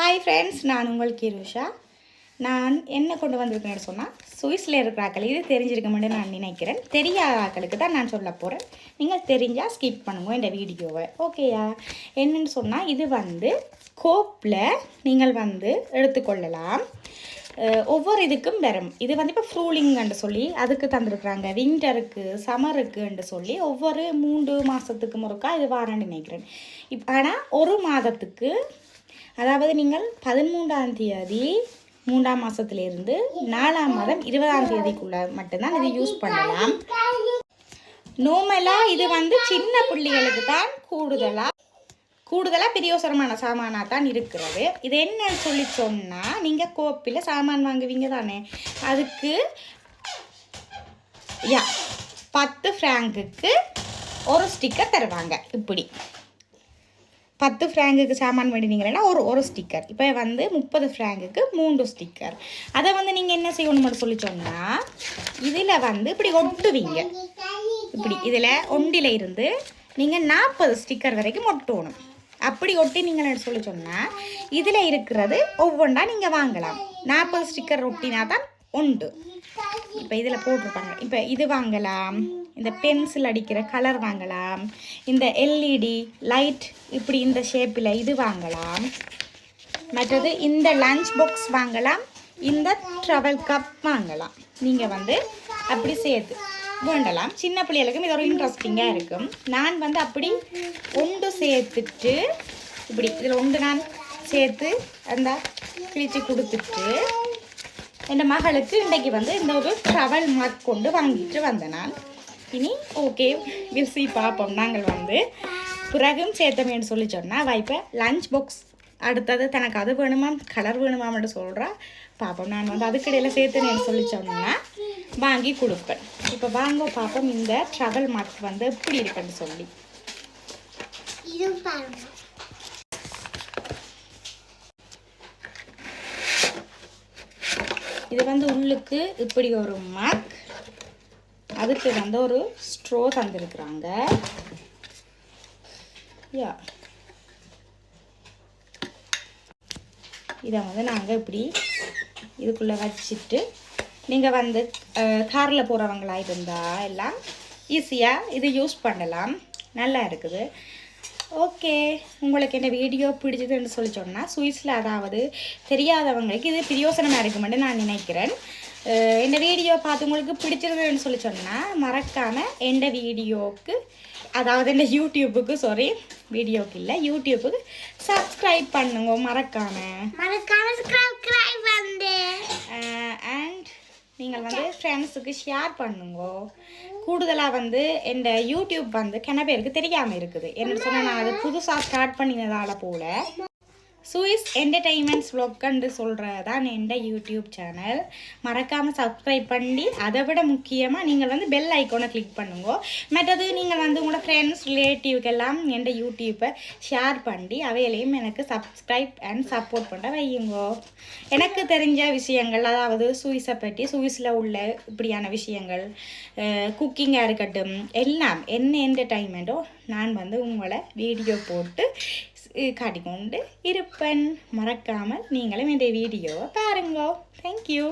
Hi friends நான் உங்கள் கிருஷா. நான் என்ன கொண்டு வந்திருக்கேன்னு சொன்னால் சுவிஸில் இருக்கிற ஆக்கள் இது தெரிஞ்சிருக்க முடியும் நான் நினைக்கிறேன். தெரியாத ஆக்களுக்கு தான் நான் சொல்ல போகிறேன் நீங்கள் தெரிஞ்சால் ஸ்கிப் பண்ணுங்க இந்த வீடியோவை. ஓகேயா என்னன்னு சொன்னால் இது வந்து கோப்பில் நீங்கள் வந்து எடுத்துக்கொள்ளலாம். ஒவ்வொரு இதுக்கும் வரும். இது வந்து இப்போ ஃப்ரூலிங்கன்று சொல்லி அதுக்கு தந்திருக்கிறாங்க. விண்டருக்கு சம்மருக்குன்னு சொல்லி ஒவ்வொரு மூன்று மாதத்துக்கு முறுக்கா இது வாரன்னு நினைக்கிறேன். இப் ஆனால் ஒரு மாதத்துக்கு அதாவது நீங்கள் பதிமூன்றாம் தேதி மூன்றாம் மாதத்துலேருந்து நாலாம் மாதம் இருபதாம் தேதிக்குள்ள மட்டும்தான் இதை யூஸ் பண்ணலாம். நோமலாக இது வந்து சின்ன பிள்ளைகளுக்கு தான் கூடுதலாக கூடுதலாக பிரியோசரமான சாமானாக தான் இருக்கிறது. இது என்னன்னு சொல்லி சொன்னால் நீங்கள் கோப்பில் சாமான் வாங்குவீங்க தானே? அதுக்கு யா பத்து ஃப்ராங்குக்கு ஒரு ஸ்டிக்கர் தருவாங்க. இப்படி. பத்து ஃப்ராங்குக்கு சாமான் வேண்டினீங்கன்னா ஒரு ஒரு ஸ்டிக்கர் இப்போ வந்து முப்பது ஃப்ராங்குக்கு மூன்று ஸ்டிக்கர் அதை வந்து நீங்கள் என்ன செய்யணும்னு சொல்லி சொன்னால் இதில் வந்து இப்படி ஒட்டுவீங்க. இப்படி இதில் ஒண்டில் இருந்து நீங்கள் நாற்பது ஸ்டிக்கர் வரைக்கும் ஒட்டணும். அப்படி ஒட்டி நீங்கள் சொல்லி சொன்னால் இதில் இருக்கிறது ஒவ்வொன்றா நீங்கள் வாங்கலாம். நாற்பது ஸ்டிக்கர் ஒட்டினா தான் உண்டு. இப்போ இதில் போட்டிருப்பாங்க இப்போ இது வாங்கலாம். இந்த பென்சில் அடிக்கிற கலர் வாங்கலாம். இந்த எல்இடி லைட் இப்படி இந்த ஷேப்பில் இது வாங்கலாம். மற்றது இந்த லஞ்ச் பாக்ஸ் வாங்கலாம். இந்த ட்ரவல் கப் வாங்கலாம். நீங்கள் வந்து அப்படி சேர்த்து வேண்டலாம். சின்ன பிள்ளைகளுக்கும் இது ஒரு இன்ட்ரெஸ்டிங்காக இருக்கும். நான் வந்து அப்படி ஒன்று சேர்த்துட்டு இப்படி இதில் ஒன்று நான் சேர்த்து அந்த கிழிச்சு கொடுத்துட்டு என் மகளுக்கு இன்றைக்கு வந்து இந்த ஒரு ட்ரவல் மார்க் கொண்டு வாங்கிட்டு வந்தேன் நான் இனி ஓகே விசி பார்ப்போம் நாங்கள் வந்து பிறகும் சேர்த்தமேன்னு சொல்லி சொன்னால் வைப்பேன் லஞ்ச் பாக்ஸ் அடுத்தது தனக்கு அது வேணுமாம் கலர் வேணுமாம்னு சொல்கிறா பார்ப்போம் நான் வந்து அதுக்கிடையில் சேர்த்தனேன்னு சொல்லி சொன்னால் வாங்கி கொடுப்பேன் இப்போ வாங்க பார்ப்போம் இந்த ட்ரவல் மார்க் வந்து எப்படி இருக்குன்னு சொல்லி இது பாருங்க இது வந்து உள்ளுக்கு இப்படி ஒரு மார்க் அதுக்கு வந்து ஒரு ஸ்ட்ரோ தந்திருக்கிறாங்க. யா இதை வந்து நாங்கள் இப்படி இதுக்குள்ளே வச்சுட்டு நீங்கள் வந்து காரில் போகிறவங்களா இருந்தால் எல்லாம் ஈஸியாக இது யூஸ் பண்ணலாம். நல்லா இருக்குது. ஓகே. உங்களுக்கு இந்த வீடியோ பிடிச்சதுன்னு சொல்லி சொன்னால் சுவிஸில் அதாவது தெரியாதவங்களுக்கு இது பிரயோசனமாக இருக்குமென்னு நான் நினைக்கிறேன். இந்த வீடியோ பார்த்து உங்களுக்கு பிடிச்சிருந்ததுன்னு சொல்லி சொன்னால் மறக்காமல் எந்த வீடியோவுக்கு அதாவது இந்த யூடியூப்புக்கு சாரி வீடியோவுக்கு இல்லை யூடியூப்புக்கு சப்ஸ்கிரைப் பண்ணுங்க மறக்காமல் மறக்காம நீங்கள் வந்து ஃப்ரெண்ட்ஸுக்கு ஷேர் பண்ணுங்க. கூடுதலாக வந்து இந்த யூடியூப் வந்து கிண பேருக்கு தெரியாமல் இருக்குது. என்ன சொன்னால் நான் அது புதுசாக ஸ்டார்ட் பண்ணினதால போல. சுவிஸ் என்டர்டெயின்மெண்ட்ஸ் vlogன்னு சொல்கிறது தான் எந்த யூடியூப் சேனல் மறக்காமல் சப்ஸ்கிரைப் பண்ணி அதை விட முக்கியமாக நீங்கள் வந்து பெல் ஐக்கோனை கிளிக் பண்ணுங்க. மற்றது நீங்கள் வந்து உங்களோட ஃப்ரெண்ட்ஸ் ரிலேட்டிவ்க்கெல்லாம் எந்த யூடியூப்பை ஷேர் பண்ணி அவையிலையும் எனக்கு சப்ஸ்கிரைப் அண்ட் சப்போர்ட் பண்ண வையுங்கோ. எனக்கு தெரிஞ்ச விஷயங்கள் அதாவது சுவிஸை பற்றி சுவிஸில் உள்ள இப்படியான விஷயங்கள் குக்கிங்காக இருக்கட்டும் எல்லாம் என்ன என்டர்டைன்மெண்ட்டோ நான் வந்து உங்களை வீடியோ போட்டு காட்டிக்கொண்டு இருப்பேன். மறக்காமல் நீங்களும் இந்த வீடியோவை பாருங்கோ. தேங்க்யூ